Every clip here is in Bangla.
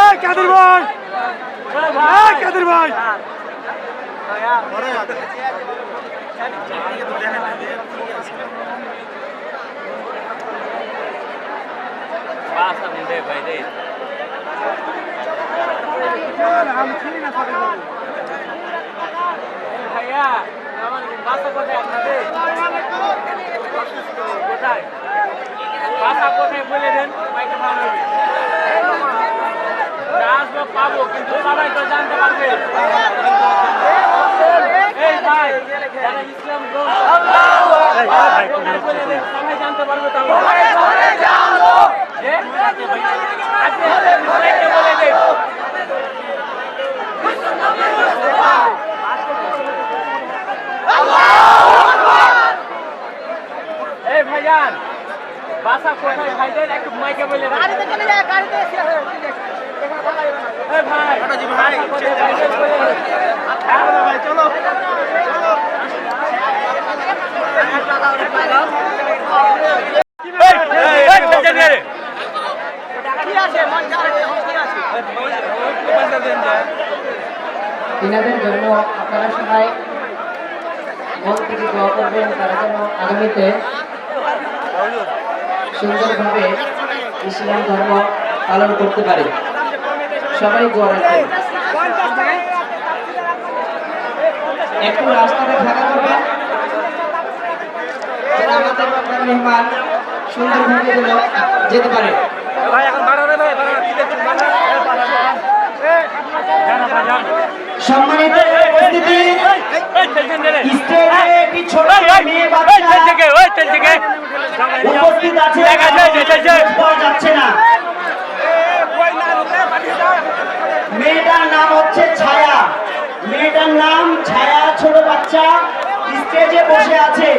এই কাদের ভাই এই কাদের ভাই ভাইয়া আমার বাসা কোথায় আপনাদের কোথায় বাসা কোথায় বলে দেন মাইকে ভালো হবে না আসব পাবো কিন্তু সবাই জানতে পারবে এই ভাই যারা ইসলাম সবাই জানতে পারবে এই ভাইজান বাসা কোথায় ভাইজান একটু মাইকে বলে ভাই চলো ভাইজান রে। তিনাদের জন্য আপনারা সবাই মন থেকে দোয়া করবেন, তারা যেন আগামীতে সুন্দরভাবে ইসলাম ধর্ম পালন করতে পারে। সবাই দোয়া রাখবেন একটু রাস্তাতে থাকা করবেন আমাদের মেহমান সুন্দরভাবে যেন যেতে পারে সম্মানিত উপস্থিতি স্টেজে একটি ছোট মেয়ে বাচ্চা তেল থেকে ওই তেল থেকে উপস্থিত আছে দেখা যায়, দেখা যায়। পাওয়া যাচ্ছে না মেয়েটার নাম হচ্ছে ছায়া মেয়েটার নাম ছায়া ছোট বাচ্চা স্টেজে বসে আছে।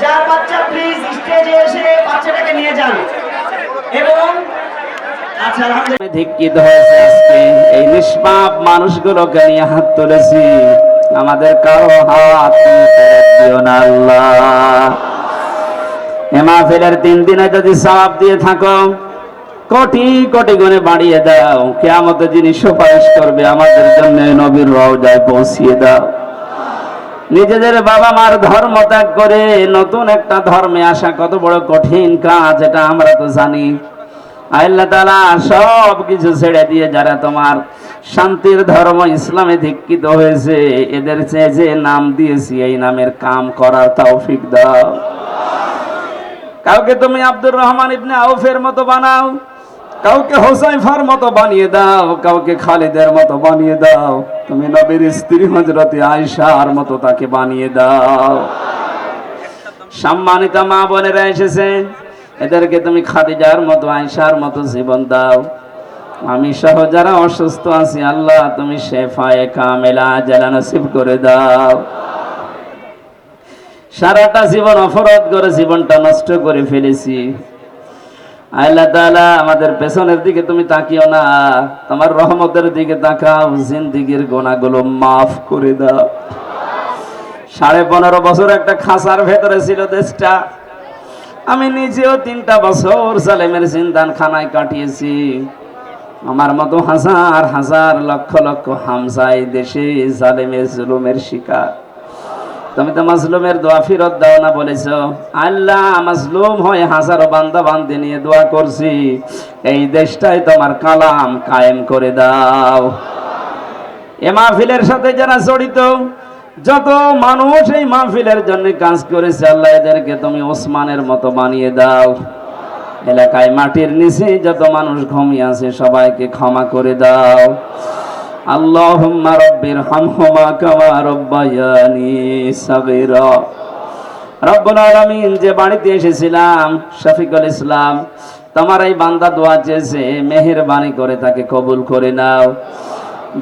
যার বাচ্চা প্লিজ স্টেজে এসে বাচ্চাটাকে নিয়ে যান। এবং আচ্ছা কোটি কোটি বাড়িয়ে দাও। কেয়ামতে যিনি সুপারিশ করবে, আমাদের জন্য নবীর রওজায় পৌঁছিয়ে দাও। নিজেদের বাবা মার ধর্ম ত্যাগ করে নতুন একটা ধর্মে আসা কত বড় কঠিন কাজ, এটা আমরা তো জানি। আল্লাহ তালা সব কিছু ছেড়ে দিয়ে যারা তোমার শান্তির ধর্ম ইসলামে দীক্ষিত হয়েছে, এদের চেয়ে যে নাম দিয়েছি, এই নামের কাম করার তৌফিক দাও। কাউকে তুমি আব্দুর রহমান ইবনে আউফের মতো বানাও। কাউকে হোসাইফার মতো বানিয়ে দাও, কাউকে খালিদের মতো বানিয়ে দাও। তুমি নবীর স্ত্রী হজরতে আয়সার মতো তাকে বানিয়ে দাও। সম্মানিত মা বোনেরা এসেছেন। এদেরকে তুমি খাদিজার মতো আয়সার মতো জীবন দাও। আমি সহ যারা অসুস্থ আছি, আল্লাহ তুমি শেফায়ে কামেলা জেলা নসিব করে দাও। সারাটা জীবন অপরাধ করে জীবনটা নষ্ট করে ফেলেছি। আল্লাহ তাআলা আমাদের পেছনের দিকে তুমি তাকিও না। তোমার রহমতের দিকে তাকাও, জিন্দিগির গোনাগুলো মাফ করে দাও। সাড়ে পনেরো বছর একটা খাসার ভেতরে ছিল দেশটা। আমি নিজেও তিনটা বছর সালেমের জিন্দান খানায় কাটিয়েছি। আমার মতো হাজার হাজার লক্ষ লক্ষ হামসাই দেশে জালেমের জুলুমের শিকার। তুমি তো মাজলুমের দোয়া ফিরত দাও না বলেছ। আল্লাহ মাজলুম হয়ে হাজারো বান্দা বান্দি নিয়ে দোয়া করছি। এই দেশটাই তোমার কালাম কায়েম করে দাও। এ মাহফিলের সাথে যারা জড়িত, যত মানুষ এই মাহফিলের জন্য কাজ করেছে, আল্লাহ এদেরকে তুমি ওসমানের মতো বানিয়ে দাও। এলাকায় মাটির নিচে যত মানুষ ঘুমিয়ে আছে, সবাইকে ক্ষমা করে দাও। আল্লাহুম্মা রব্বির হামহুমা কামা রব্বায়ানি সাগীরা। রব্বুল যে বাড়িতে এসেছিলাম, শফিকুল ইসলাম, তোমার এই বান্দা দোয়া চেয়েছে করে তাকে কবুল করে নাও।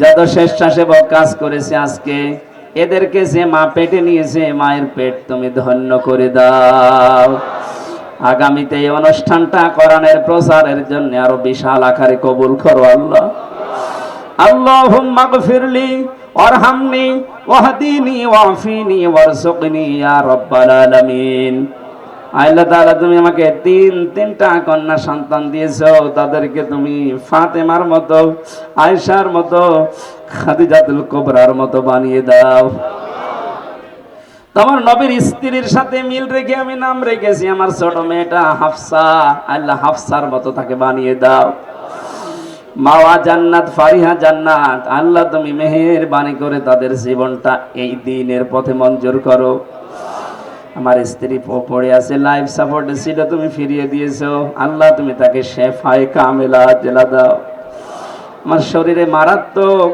যত স্বেচ্ছাসেবক কাজ করেছে আজকে, এদেরকে যে মা পেটে নিয়েছে, মায়ের পেট তুমি ধন্য করে দাও। আগামীতে এই অনুষ্ঠানটা কোরআনের প্রচারের জন্য আরও বিশাল আকারে কবুল করো আল্লাহ। আমাকে তিন, তিনটা কন্যা সন্তান দিয়েছ। তাদেরকে তুমি ফাতেমার মতো, আয়েশার মতো, খাদিজাতুল কোবরার মতো বানিয়ে দাও। তোমার নবীর স্ত্রীর সাথে মিল রেখে আমি নাম রেখেছি। আমার ছোট মেয়েটা হাফসা, আল্লাহ হাফসার মতো তাকে বানিয়ে দাও। মাওয়া জান্নাত, ফারিহা জান্নাত, আল্লাহ তুমি মেহেরবানি করে তাদের জীবনটা এই দিনের পথে মঞ্জুর করো। আমার স্ত্রী পড়ে আছে লাইফ সাপোর্টে ছিল তুমি ফিরিয়ে দিয়েছ। আল্লাহ তুমি তাকে শেফায় কামেলা জেলা দাও। আমার শরীরে মারাত্মক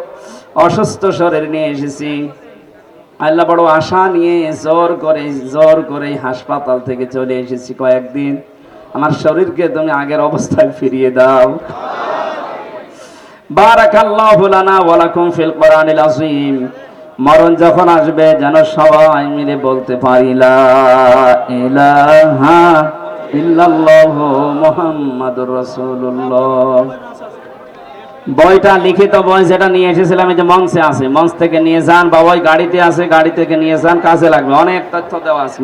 অসুস্থ শরীর নিয়ে এসেছি। আল্লাহ বড় আশা নিয়ে জোর করে জোর করে হাসপাতাল থেকে চলে এসেছি কয়েকদিন। আমার শরীরকে তুমি আগের অবস্থায় ফিরিয়ে দাও। বারাকাল্লাহু লানা ওয়া লাকুম ফিল কোরআনিল আযীম। মরণ যখন আসবে, যেন সবাই মিলে বলতে পারি, লা ইলাহা ইল্লাল্লাহু মুহাম্মাদুর রাসূলুল্লাহ। বইটা লিখিত বই যেটা নিয়ে এসেছিলাম, এই যে মঞ্চে আছে। মঞ্চ থেকে নিয়ে যান বা ওই গাড়িতে আছে, গাড়ি থেকে নিয়ে যান, কাজে লাগবে। অনেক তথ্য দেওয়া আছে।